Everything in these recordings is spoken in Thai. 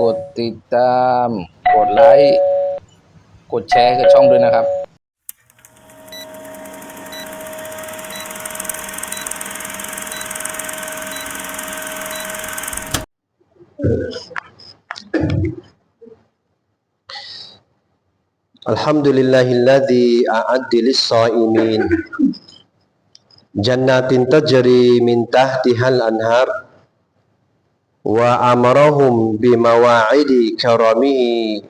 กดติดตาม กดไลค์ กดแชร์กับช่องด้วยนะครับอัลฮัมดุลิลลาฮิลลาดีอาดิลิสซาอิมิน jannatin tajri min tahtihal anhar وأمرهم بمواعيد كرمه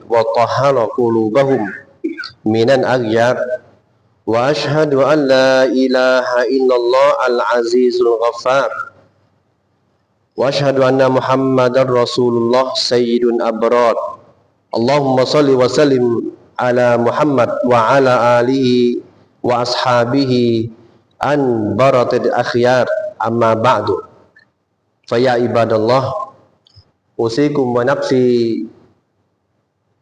وطهر قلوبهم من الأغيار. وأشهد أن لا إله إلا الله العزيز الغفار. وأشهد أن محمدا رسول الله سيد الأبرار. اللهم صل وسلم على محمد وعلى آله وأصحابه أن برت الأخيار. أما بعد فيا عباد الله أوصيكم ونفسي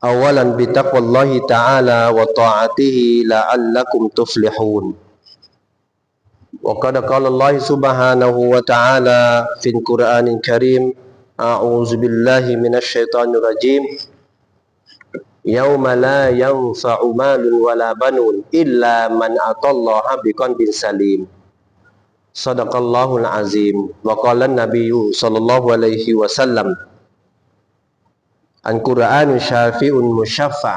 أولا بتقوى الله تعالى وطاعته لعلكم تفلحون. وقد قال الله سبحانه وتعالى في القرآن الكريم أعوذ بالله من الشيطان الرجيم. يوم لا ينفع مال ولا بنون إلا من أتى الله بقلب سليم. صدق الله العظيم. وقال النبي صلى الله عليه وسلم อันกุรอานุชาฟิอุนมุชฟฟะ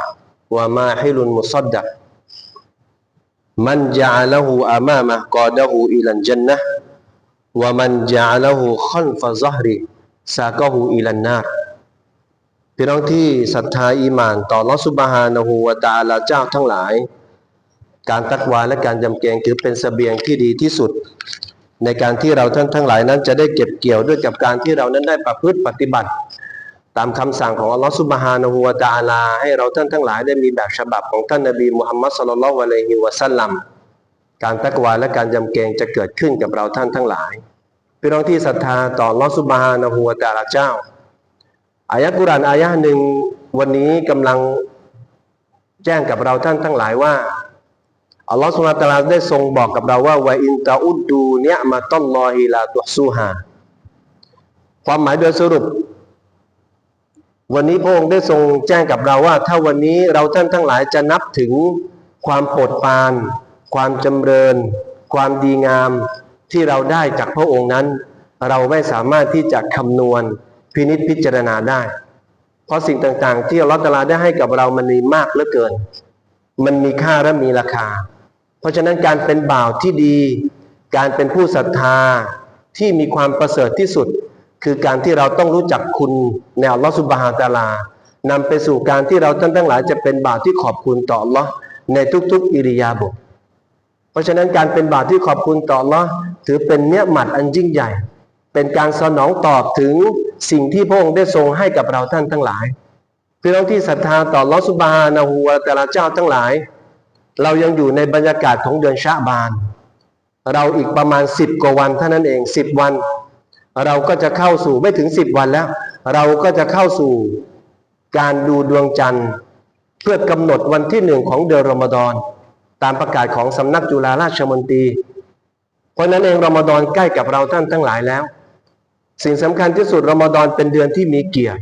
วะมาฮิลุนมุซัดดะมันจาละหูอามามะกอดะหูอิลันจันนะวะมันจาละหูคอนฟะซอฮริสากะหูอิลันนารพี่น้องที่ศรัทธาอีมาน ต่อลอสุบฮานะหูวะตาลาเจ้าทั้งหลาย การตักวาและการจำเกงคือเป็นสเสบียงที่ดีที่สุด ในการที่เราท่านทั้งหลายนั้นจะได้เก็บเกี่ยวด้วยกับการที่เรานั้นได้ประพฤติปฏิบัติ ตามคำสั่งของอัลลอฮฺสุบฮานะฮูวะตาลา ให้เราท่านทั้งหลายได้มีแบบฉบับของท่านนบีมุฮัมมัดสุลลัลลอฮุอะลัยฮิวะสัลลัมการตักวาและการยำเกรงจะเกิดขึ้นกับเราท่านทั้งหลายพี่น้องที่ศรัทธาต่ออัลลอฮฺสุบฮานะฮูวะตาลาเจ้า อายะกุรานอายะหนึ่งวันนี้กำลังแจ้งกับเราท่านทั้งหลายว่าอัลลอฮฺสุลตาราได้ทรงบอกกับเราว่าวอินตาอุดดูเนียมาตัลลอฮิลาตุซูฮาความหมายโดยสรุป วันนี้พระองค์ได้ทรงแจ้งกับเราว่า ถ้าวันนี้เราท่านทั้งหลายจะนับถึงความโปรดปราน ความจำเริญ ความดีงามที่เราได้จากพระองค์นั้น เราไม่สามารถที่จะคำนวณพินิจพิจารณาได้ เพราะสิ่งต่างๆ ที่อัลลอฮฺตาลาได้ให้กับเรามันมีมากเหลือเกิน มันมีค่าและมีราคา เพราะฉะนั้นการเป็นบ่าวที่ดี การเป็นผู้ศรัทธาที่มีความประเสริฐที่สุด คือการที่เราต้องรู้จักคุณในอัลลอฮฺสุบฮานะฮูวะตาลานำไปสู่การที่เราท่านทั้งหลายจะเป็นบาวที่ขอบคุณต่ออัลลอฮ์ในทุกๆ อิริยาบถเพราะฉะนั้นการเป็นบาวที่ขอบคุณต่ออัลลอฮ์ถือเป็นเนื้อหมัดอันยิ่งใหญ่ เป็นการสนองตอบถึงสิ่งที่พระองค์ได้ทรงให้กับเราท่านทั้งหลายพี่น้องที่ศรัทธาต่อลอสุบฮานะฮูวะตะอาลาเจ้าทั้งหลาย เรายังอยู่ในบรรยากาศของเดือนชะบาน เราอีกประมาณสิบกว่าวันเท่านั้นเองสิบวัน เราก็จะเข้าสู่ไม่ถึงสิบวันแล้ว เราก็จะเข้าสู่การดูดวงจันทร์ เพื่อกำหนดวันที่หนึ่งของเดือนรอมฎอนตามประกาศของสำนักจุฬาราชมนตรี เพราะนั้นเองรอมฎอนใกล้กับเราท่านทั้งหลายแล้ว สิ่งสำคัญที่สุดรอมฎอนเป็นเดือนที่มีเกียรติ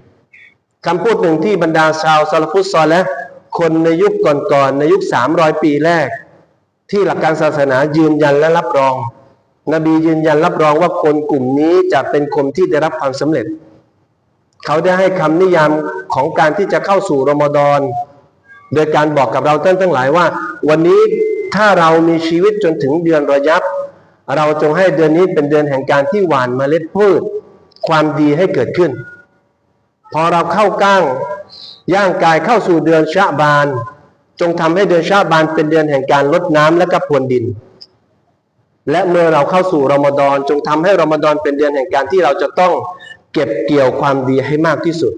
คำพูดหนึ่งที่บรรดาชาวซาลฟุตซอลและคนในยุคก่อนๆในยุค 300 ปีแรก ที่หลักการศาสนายืนยันและรับรอง นบียืนยันรับรองว่าคนกลุ่มนี้จะเป็นคนที่ได้รับความสำเร็จ เขาได้ให้คำนิยามของการที่จะเข้าสู่รอมฎอน โดยการบอกกับเราท่านทั้งหลายว่า วันนี้ถ้าเรามีชีวิตจนถึงเดือนรอยับ เราจงให้เดือนนี้เป็นเดือนแห่งการที่หวานเมล็ดพืช ความดีให้เกิดขึ้น พอเราเข้าก้างย่างกายเข้าสู่เดือนชะบาน จงทำให้เดือนชะบานเป็นเดือนแห่งการลดน้ำและก็พรวนดิน และเมื่อเราเข้าสู่รอมฎอนจงทำให้รอมฎอนเป็นเดือนแห่งการที่เราจะต้องเก็บเกี่ยวความดีให้มากที่สุด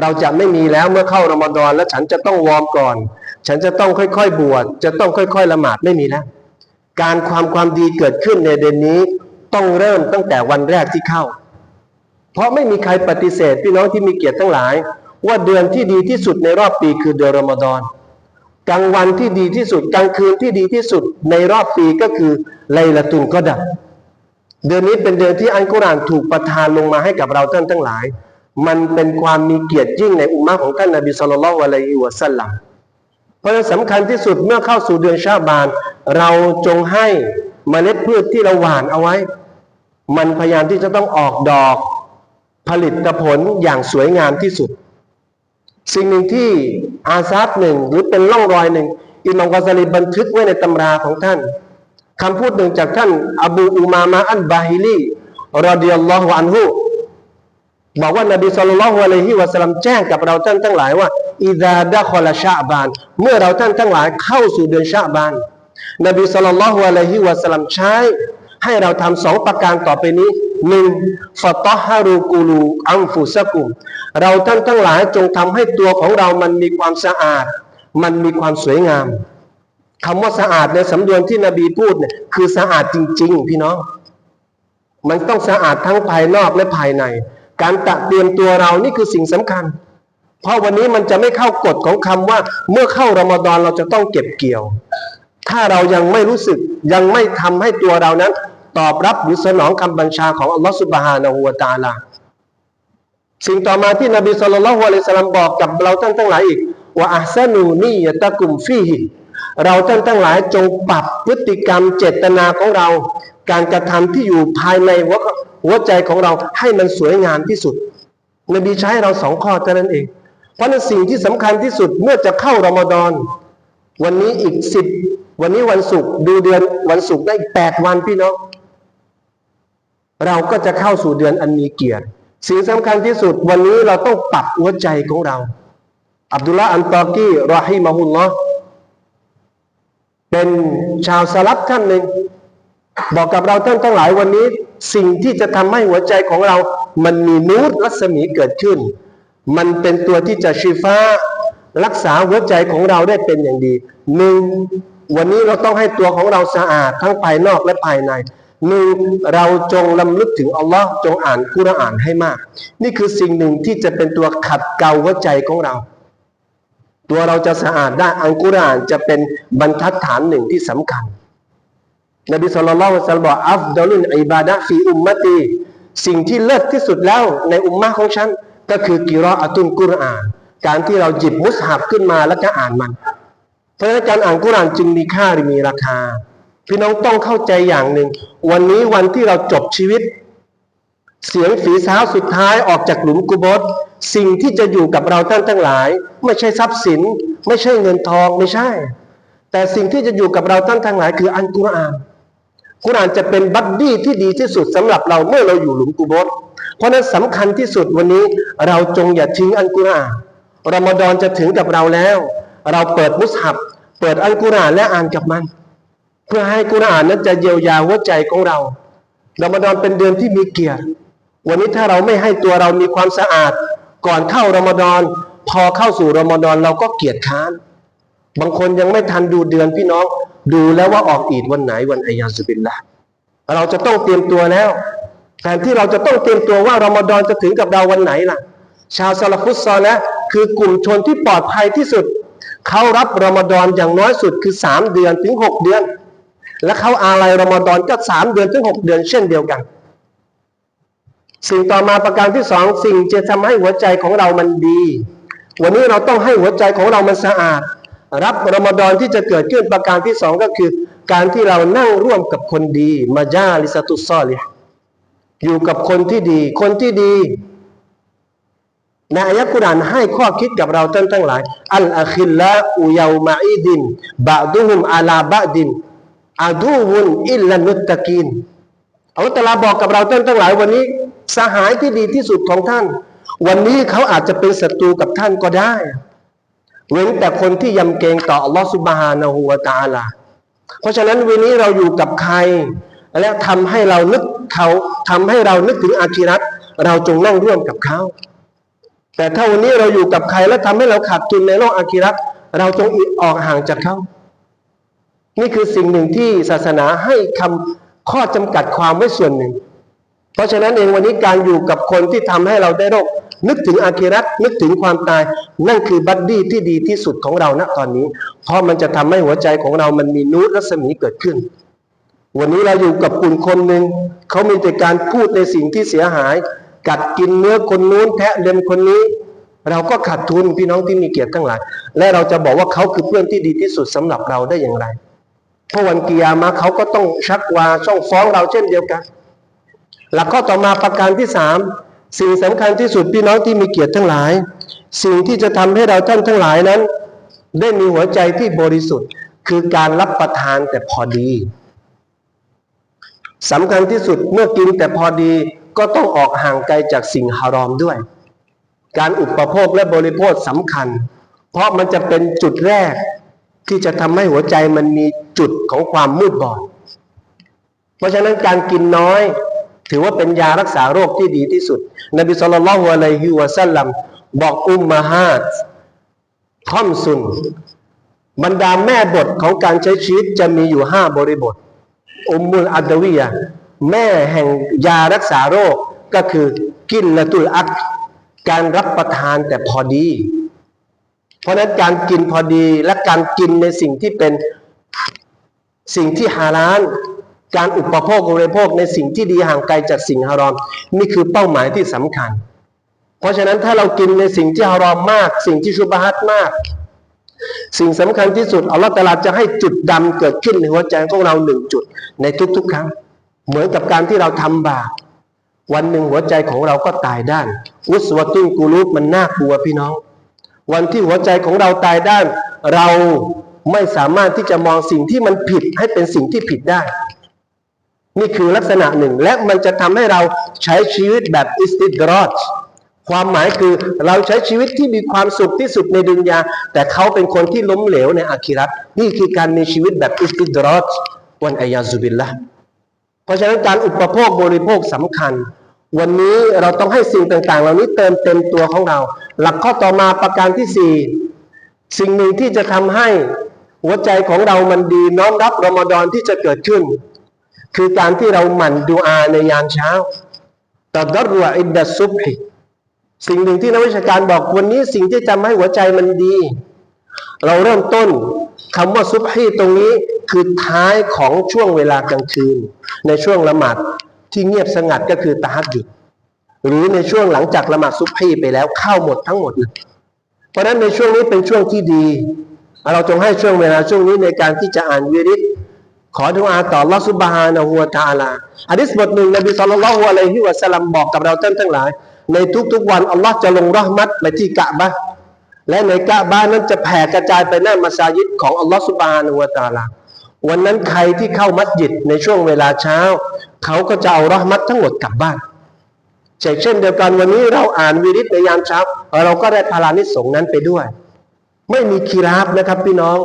เราจะไม่มีแล้วเมื่อเข้ารอมฎอนแล้วฉันจะต้องวอร์มก่อน ฉันจะต้องค่อยๆ บวชจะต้องค่อย ๆ ละหมาดไม่มีแล้วการความความดีเกิดขึ้นในเดือนนี้ต้องเริ่มตั้งแต่วันแรกที่เข้า เพราะไม่มีใครปฏิเสธพี่น้องที่มีเกียรติทั้งหลาย ว่าเดือนที่ดีที่สุดในรอบปีคือเดือนรอมฎอน กลางวันที่ดีที่สุด กลางคืนที่ดีที่สุดในรอบปีก็คือไลละตุนก็ดับเดือนนี้เป็นเดือนที่อันกุรอานถูกประทานลงมาให้กับเราท่านทั้งหลาย มันเป็นความมีเกียรติยิ่งในอุมมะของท่านนบีสุลต่านอะลัยฮิวะสัลลัมเพราะฉะนั้นสำคัญที่สุดเมื่อเข้าสู่เดือนชาบาน เราจงให้เมล็ดพืชที่เราหว่านเอาไว้ มันพยายามที่จะต้องออกดอกผลิตผลอย่างสวยงามที่สุด สิ่งหนึ่งที่ อาซาบหนึ่งหรือเป็นร่องรอยหนึ่งอิหมัมกอซาลีบันทึกไว้ในตำราของท่านคำพูดหนึ่งจากท่าน อบูอุมามะอันบาฮิลีรอดิยัลลอฮุอันฮุบอกว่านบีสุลต่านอะลัยฮิวะสัลลัมแจ้งกับเราท่านทั้งหลายว่าอิดาดะคอลชาบาน เมื่อเราท่านทั้งหลายเข้าสู่เดือนชาบาน นบีสุลต่านอะลัยฮิวะสัลลัมใช้ ให้เราทำสองประการต่อไปนี้หนึ่งฟตฮารูกูลูอัมฟุสกุม เราท่านทั้งหลายจงทำให้ตัวของเรามันมีความสะอาด มันมีความสวยงามคำว่าสะอาดในสำนวนที่นบีพูดเนี่ยคือสะอาดจริง ๆ พี่น้อง มันต้องสะอาดทั้งภายนอกและภายใน การตะเตรียมตัวเรานี่คือสิ่งสำคัญ เพราะวันนี้มันจะไม่เข้ากฎของคำว่า เมื่อเข้ารอมฎอนเราจะต้องเก็บเกี่ยว ถ้าเรายังไม่รู้สึกยังไม่ทำให้ตัวเรานั้น ตอบรับหรือสนองคำบัญชาของอัลลอฮฺสุบฮานะฮูวะตาลาสิ่งต่อมาที่นบีสุลต่านละฮ์อะลัยสลามบอกกับเราท่านทั้งหลายอีกว่าอัซานูนียะตะกุมฟีฮิเราท่านทั้งหลายจงปรับพฤติกรรมเจตนาของเรา การกระทำที่อยู่ภายในหัวหัวใจของเราให้มันสวยงามที่สุด นบีใช้เราสองข้อเท่านั้นเอง เพราะนั้นสิ่งที่สำคัญที่สุดเมื่อจะเข้ารอมฎอนวันนี้อีกสิบวันนี้วันศุกร์ดูเดือนวันศุกร์ได้อีกแปดวันพี่น้อง เราก็จะเข้าสู่เดือนอันมีเกียรติ สิ่งสำคัญที่สุดวันนี้เราต้องปรับหัวใจของเรา อับดุลละอันตอกีรอฮิมะฮุลลอฮ์เป็นชาวสลับท่านหนึ่ง บอกกับเราท่านทั้งหลายวันนี้ สิ่งที่จะทำให้หัวใจของเรา มันมีนูรรัศมีเกิดขึ้น มันเป็นตัวที่จะชีฟ้ารักษาหัวใจของเราได้เป็นอย่างดีหนึ่งวันนี้เราต้องให้ตัวของเราสะอาดทั้งภายนอกและภายใน หนึ่งเราจงลำลึกถึงอัลลอฮ์จงอ่านกุรอานให้มาก นี่คือสิ่งหนึ่งที่จะเป็นตัวขัดเกลาหัวใจของเรา ตัวเราจะสะอาดได้อัลกุรอานจะเป็นบรรทัดฐานหนึ่งที่สำคัญ นบีสุลต่านละสัลบอกอัฟดอลุนอิบาดะฟีอุมมตีสิ่งที่เลิศที่สุดแล้วในอุมมะของฉัน ก็คือกิรออะตุนกุรอาน การที่เราหยิบมุสฮับขึ้นมาแล้วก็อ่านมัน เพราะฉะนั้นการอ่านกุรอานจึงมีค่าหรือมีราคา พี่น้องต้องเข้าใจอย่างหนึ่ง วันนี้วันที่เราจบชีวิต เสียงฝีเท้าสุดท้ายออกจากหลุมกุบสสิ่งที่จะอยู่กับเราท่านทั้งหลาย ไม่ใช่ทรัพย์สิน ไม่ใช่เงินทองไม่ใช่ แต่สิ่งที่จะอยู่กับเราท่านทั้งหลาย คืออันกุรอานกุรอานจะเป็นบัดดี้ที่ดีที่สุดสำหรับเราเมื่อเราอยู่หลุมกุบสเพราะนั้นสำคัญที่สุดวันนี้เราจงอย่าทิ้งอันกุรอานรอมฎอนจะถึงกับเราแล้ว เราเปิดมุสฮับ เปิดอันกุรอานและอ่านกับมัน พื่อให้กุรอานนั้นจะเยียวยาหัวใจของเรารอมฎอนเป็นเดือนที่มีเกียรติ วันนี้ถ้าเราไม่ให้ตัวเรามีความสะอาด ก่อนเข้ารอมฎอน พอเข้าสู่รอมฎอนเราก็เกียจค้าน บางคนยังไม่ทันดูเดือนพี่น้อง ดูแล้วว่าออกอีดวันไหนวันอายาสุบินละเราจะต้องเตรียมตัวแล้วแทนที่เราจะต้องเตรียมตัวว่ารอมฎอนจะถึงกับเราวันไหนล่ะ ชาวซาลฟุตซอลนะคือกลุ่มชนที่ปลอดภัยที่สุด เขารับรอมฎอนอย่างน้อยสุดคือสามเดือนถึงหกเดือน และเขาอาลัยรอมฎอนก็สามเดือนถึงหกเดือนเช่นเดียวกัน สิ่งต่อมาประการที่สองสิ่งจะทำให้หัวใจของเรามันดี วันนี้เราต้องให้หัวใจของเรามันสะอาด รับรอมฎอนที่จะเกิดขึ้นประการที่สองก็คือ การที่เรานั่งร่วมกับคนดีมาจาลิสตุสซอลิอยู่กับคนที่ดี คนที่ดีในอายะกุรานให้ข้อคิดกับเราท่านทั้งหลาย อัลอาคิลละอุยาวมาอิดินบะดุฮุมอาลาบะดิน อาดูวุนอิลลันุตตะกีนอัลลอฮฺตะลาบอกกับเราท่านทั้งหลายวันนี้ สหายที่ดีที่สุดของท่าน วันนี้เขาอาจจะเป็นศัตรูกับท่านก็ได้เว้นแต่คนที่ยำเกรงต่ออัลลอฮฺสุบฮานะฮูวตาลาเพราะฉะนั้นวันนี้เราอยู่กับใคร และทำให้เรานึกเขาทำให้เรานึกถึงอาคิรัตเราจงนั่งร่วมกับเขา แต่ถ้าวันนี้เราอยู่กับใครและทำให้เราขาดทุนในโลกอาคิรัตเราจงออกห่างจากเขา นี่คือสิ่งหนึ่งที่ศาสนาให้คำข้อจำกัดความไว้ส่วนหนึ่ง เพราะฉะนั้นเองวันนี้การอยู่กับคนที่ทำให้เราได้โรค นึกถึงอาคิรัตนึกถึงความตาย นั่นคือบัดดี้ที่ดีที่สุดของเราณตอนนี้ เพราะมันจะทำให้หัวใจของเรามันมีนูรรัศมีเกิดขึ้น วันนี้เราอยู่กับกลุ่มคนหนึ่งเขามีแต่การพูดในสิ่งที่เสียหาย กัดกินเนื้อคนนู้นแทะเล็มคนนี้เราก็ขาดทุนพี่น้องที่มีเกียรติทั้งหลาย และเราจะบอกว่าเขาคือเพื่อนที่ดีที่สุดสำหรับเราได้อย่างไร พราะวันกิยามะเขาก็ต้องชักวาช่องฟ้องเราเช่นเดียวกัน หลักข้อต่อมาประการที่สามสิ่งสำคัญที่สุดพี่น้องที่มีเกียรติทั้งหลาย สิ่งที่จะทำให้เราท่านทั้งหลายนั้น ได้มีหัวใจที่บริสุทธิ์ คือการรับประทานแต่พอดีสำคัญที่สุดเมื่อกินแต่พอดีก็ต้องออกห่างไกลจากสิ่งฮารอมด้วย การอุปโภคและบริโภคสำคัญ เพราะมันจะเป็นจุดแรก ที่จะทำให้หัวใจมันมีจุดของความมืดบอด เพราะฉะนั้นการกินน้อย ถือว่าเป็นยารักษาโรคที่ดีที่สุด นบีสุลต่านละฮ์อะลัยฮิวะสัลลัมบอกอุมมาฮาตท่อมซุน บรรดาแม่บทของการใช้ชีวิตจะมีอยู่ห้าบริบทอุมมุลอัดวียะแม่แห่งยารักษาโรคก็คือกินละตุลอัดการรับประทานแต่พอดี เพราะนั้นการกินพอดีและการกินในสิ่งที่เป็นสิ่งที่ฮาลาลการอุปโภคบริโภคในสิ่งที่ดีห่างไกลจากสิ่งฮารอม นี่คือเป้าหมายที่สำคัญ เพราะฉะนั้นถ้าเรากินในสิ่งที่ฮารอมมาก สิ่งที่ชุบฮัตมาก สิ่งสำคัญที่สุดอัลลอฮฺตาลาจะให้จุดดำเกิดขึ้นในหัวใจของเราหนึ่งจุดในทุกๆ ครั้ง เหมือนกับการที่เราทำบาปวันหนึ่งหัวใจของเราก็ตายด้าน อุสวะตุนกูรูปมันน่ากลัวพี่น้อง วันที่หัวใจของเราตายด้าน เราไม่สามารถที่จะมองสิ่งที่มันผิดให้เป็นสิ่งที่ผิดได้ นี่คือลักษณะหนึ่ง และมันจะทำให้เราใช้ชีวิตแบบอิสติดรอดความหมายคือเราใช้ชีวิตที่มีความสุขที่สุดในดุนยา แต่เขาเป็นคนที่ล้มเหลวในอาคิรัตนี่คือการมีชีวิตแบบอิสติดรอดวันอายาซุบิลละเพราะฉะนั้นการอุปโภคบริโภคสำคัญ วันนี้เราต้องให้สิ่งต่างๆ เหล่านี้เติมเต็มตัวของเรา หลักข้อต่อมาประการที่สี่สิ่งหนึ่งที่จะทำให้หัวใจของเรามันดีน้อมรับรอมฎอนที่จะเกิดขึ้น คือการที่เราหมั่นดูอาในยามเช้าตัดรัวอินดัสซุบฮิสิ่งหนึ่งที่นักวิชาการบอกวันนี้สิ่งที่ทำให้หัวใจมันดี เราเริ่มต้นคำว่าซุบฮีตรงนี้คือท้ายของช่วงเวลากลางคืน ในช่วงละหมาด ที่เงียบสงัดก็คือตาฮัดหยุด หรือในช่วงหลังจากละหมาดซุบฮีไปแล้วเข้าหมดทั้งหมดเลยเพราะฉะนั้นในช่วงนี้เป็นช่วงที่ดี เราจงให้ช่วงเวลาช่วงนี้ในการที่จะอ่านวิริตขอดุอาต่อลอฮฺซุบฮานะฮูวตาลาอะดิษบทหนึ่งนบีศ็อลลัลลอฮุอะลัยฮิวะสัลลัมบอกกับเราท่านทั้งหลาย ในทุกๆวันอัลลอฮ์จะลงรหมัตไปที่กะบะและในกะบะนั้นจะแผ่กระจายไปหน้ามัสยิดของอัลลอฮ์ซุบฮานะฮูวตาลาวันนั้นใครที่เข้ามัสยิดในช่วงเวลาเช้า เขาก็จะเอารหมัตทั้งหมดกลับบ้านเช่นเดียวกันวันนี้เราอ่านวิริตในยามเช้าเราก็ได้พารานิสงนั้นไปด้วย ไม่มีคีราบนะครับพี่น้อง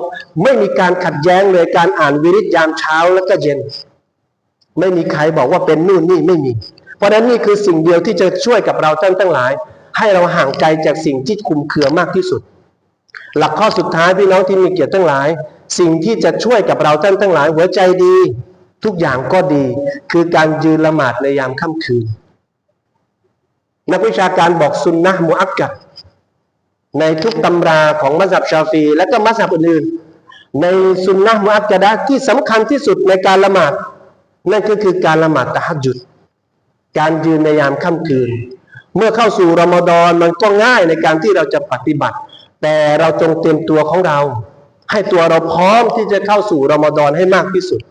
ไม่มีการขัดแย้งเลยการอ่านวิริตยามเช้าแล้วก็เย็น ไม่มีใครบอกว่าเป็นนู่นนี่ไม่มี เพราะฉะนั้นนี่คือสิ่งเดียวที่จะช่วยกับเราท่านทั้งหลาย ให้เราห่างไกลจากสิ่งที่คุมเครือมากที่สุด หลักข้อสุดท้ายพี่น้องที่มีเกียรติทั้งหลาย สิ่งที่จะช่วยกับเราท่านทั้งหลาย หัวใจดี ทุกอย่างก็ดี คือการยืนละหมาดในยามค่ำคืน นักวิชาการบอกซุนนะมุอักกัดในทุกตำราของมัสยิดชาฟี และก็มัสยิดอื่นในสุนนะมุอักกะดะที่สำคัญที่สุดในการละหมาด นั่นก็คือการละหมาดตะฮัจุด การยืนในยามค่ำคืน เมื่อเข้าสู่รอมฎอนมันก็ง่ายในการที่เราจะปฏิบัติ แต่เราจงเตรียมตัวของเรา ให้ตัวเราพร้อมที่จะเข้าสู่รอมฎอนให้มากที่สุด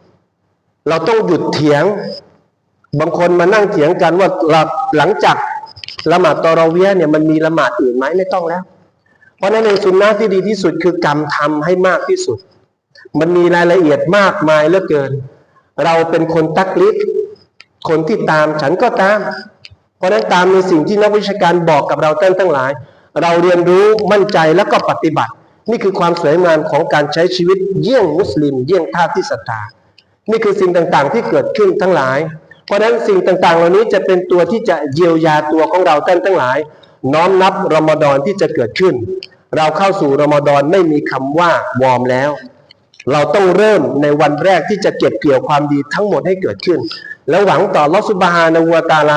เราต้องหยุดเถียง บางคนมานั่งเถียงกันว่าหลังจากละหมาดตอรอเวียเนี่ยมันมีละหมาดอื่นไหมไม่ต้องแล้ว เพราะนั้นในสุนนะที่ดีที่สุดคือกรรมทำให้มากที่สุด มันมีรายละเอียดมากมายเหลือเกิน เราเป็นคนตักลิดคนที่ตามฉันก็ตาม เพราะฉะนั้นตามในสิ่งที่นักวิชาการบอกกับเราท่านทั้งหลาย เราเรียนรู้มั่นใจแล้วก็ปฏิบัติ นี่คือความสวยงามของการใช้ชีวิตเยี่ยงมุสลิม เยี่ยงท่าที่ศรัทธา นี่คือสิ่งต่างๆ ที่เกิดขึ้นทั้งหลาย เพราะฉะนั้นสิ่งต่างๆ เหล่านี้จะเป็นตัวที่จะเยียวยาตัวของเราท่านทั้งหลาย น้อมนับรอมฎอนที่จะเกิดขึ้น เราเข้าสู่รอมฎอนไม่มีคำว่าวอมแล้ว เราต้องเริ่มในวันแรกที่จะเก็บเกี่ยวความดีทั้งหมดให้เกิดขึ้น แล้วหวังต่อลอสุบฮานะฮูวตาลา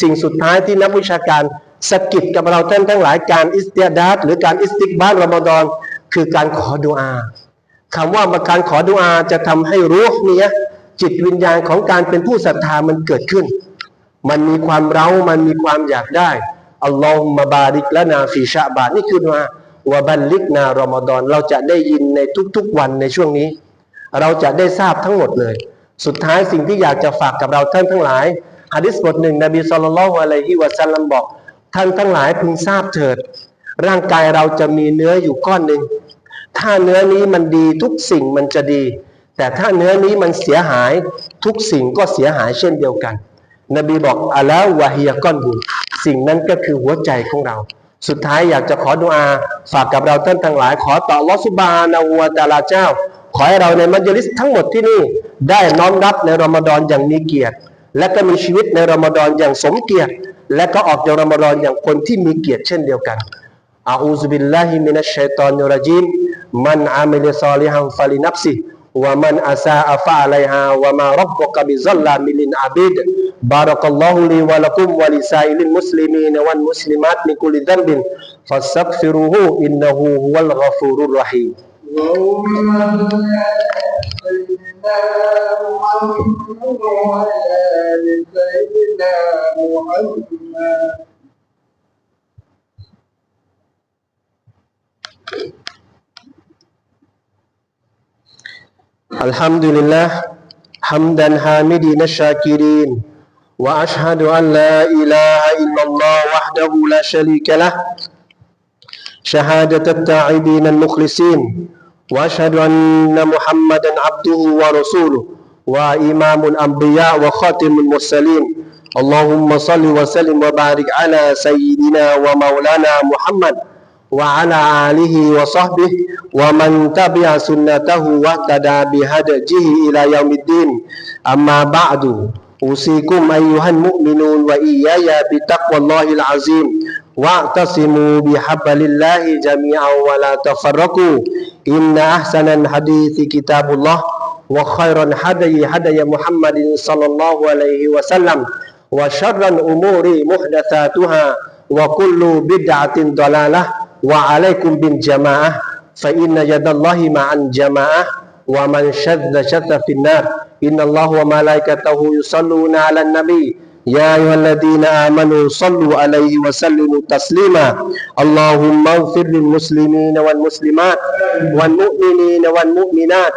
สิ่งสุดท้ายที่นักวิชาการสะกิดกับเราท่านทั้งหลายการอิสติยาดัดหรือการอิสติกบารรอมฎอนคือการขอดุอา คำว่าการขอดุอาจะทำให้รู้เนี้ยจิตวิญญาณของการเป็นผู้ศรัทธามันเกิดขึ้น มันมีความเร้ามันมีความอยากได้อัลลอฮุมะบาริกละนาฟีชะบานนี่คือว่าวะบันลิกนารอมฎอนเราจะได้ยินในทุกๆวันในช่วงนี้ เราจะได้ทราบทั้งหมดเลย สุดท้ายสิ่งที่อยากจะฝากกับเราท่านทั้งหลายฮะดิษบทหนึ่งนบีสุลต่านละฮ์อะลัยฮิวะสัลลัมบอก ท่านทั้งหลายพึงทราบเถิด ร่างกายเราจะมีเนื้ออยู่ก้อนหนึ่ง ถ้าเนื้อนี้มันดีทุกสิ่งมันจะดี แต่ถ้าเนื้อนี้มันเสียหายทุกสิ่งก็เสียหายเช่นเดียวกัน นบีบอกอะล้ววะฮียะก้อนบุญสิ่งนั้นก็คือหัวใจของเรา สุดท้ายอยากจะขอดุอาฝากกับเราท่านทั้งหลาย ขอต่อลอฮฺซุบานะฮูวะตาลาเจ้า ขอให้เราในมัจลิสทั้งหมดที่นี่ได้น้อมรับในรอมฎอนอย่างมีเกียรติ และก็มีชีวิตในรอมฎอนอย่างสมเกียรติ และก็ออกจากรอมฎอนอย่างคนที่มีเกียรติเช่นเดียวกันอูซุบิลละฮิมินัสเชตอันยูราจิ man amila salihan fali nafsi wa man asaa fa alaiha wa ma rabbuka bi zallamin lil abid barakallahu li wa lakum wa lisailil muslimin wal muslimat min kulli dhanbin fastaghfiruhu innahu huwal ghafurur rahim Thank you. الحمد لله حمدا حامدين الشاكرين واشهد ان لا اله الا الله وحده لا شريك له شهاده التائبين المخلصين واشهد ان محمدا عبده ورسوله وامام الانبياء وخاتم المرسلين اللهم صل وسلم وبارك على سيدنا ومولانا محمد وعلى آله وصحبه ومن تبع سنته واهتدى بهديه إلى يوم الدين. أما بعد أوصيكم أيها المؤمنون وإياي بتقوى الله العظيم واعتصموا بحبل الله جميعا ولا تفرقوا. إن أحسن الحديث كتاب الله وخير الهدي هدي محمد صلى الله عليه وسلم وشر الأمور محدثاتها وكل بدعة ضلالة وعليكم بالجماعة فإن يد الله مع الجماعة ومن شذ شذ في النار إن الله وملائكته يصلون على النبي يا أيها الذين آمنوا صلوا عليه وسلموا تسليما. اللهم اغفر للمسلمين والمسلمات والمؤمنين والمؤمنات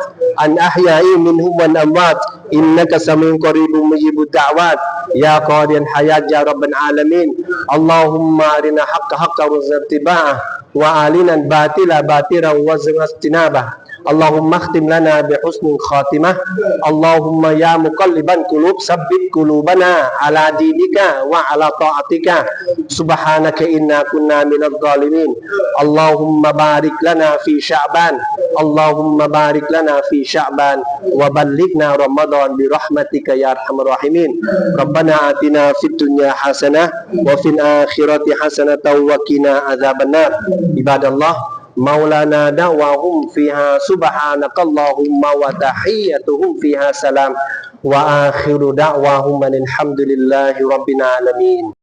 أن أحياء منهم والأموات. إنك سميع قريب مجيب الدعوات. يا قاضي الحياة يا رب العالمين. اللهم أرنا حق حقا وارزقنا اتباعه وأرنا الباطل باطلا وارزقنا اجتنابه. Allahumma khtim lana bi khatimah. Allahumma ya muqalliban qulub sabbit qulubana ala dinika wa ala ta'atika. Subhanaka inna kunna minadh zalimin Allahumma barik lana fi shaban. Allahumma barik lana fi shaban. wa ballighna bi rahmatika ya arhamar rahimin. Rabbana atina fid dunya hasanah wa fil akhirati hasanatan wa qina adzabannar ibadallah مولانا دعواهم فيها. سبحانك اللهم وتحيتهم فيها سلام. وآخر دعواهم الحمد لله رب العالمين.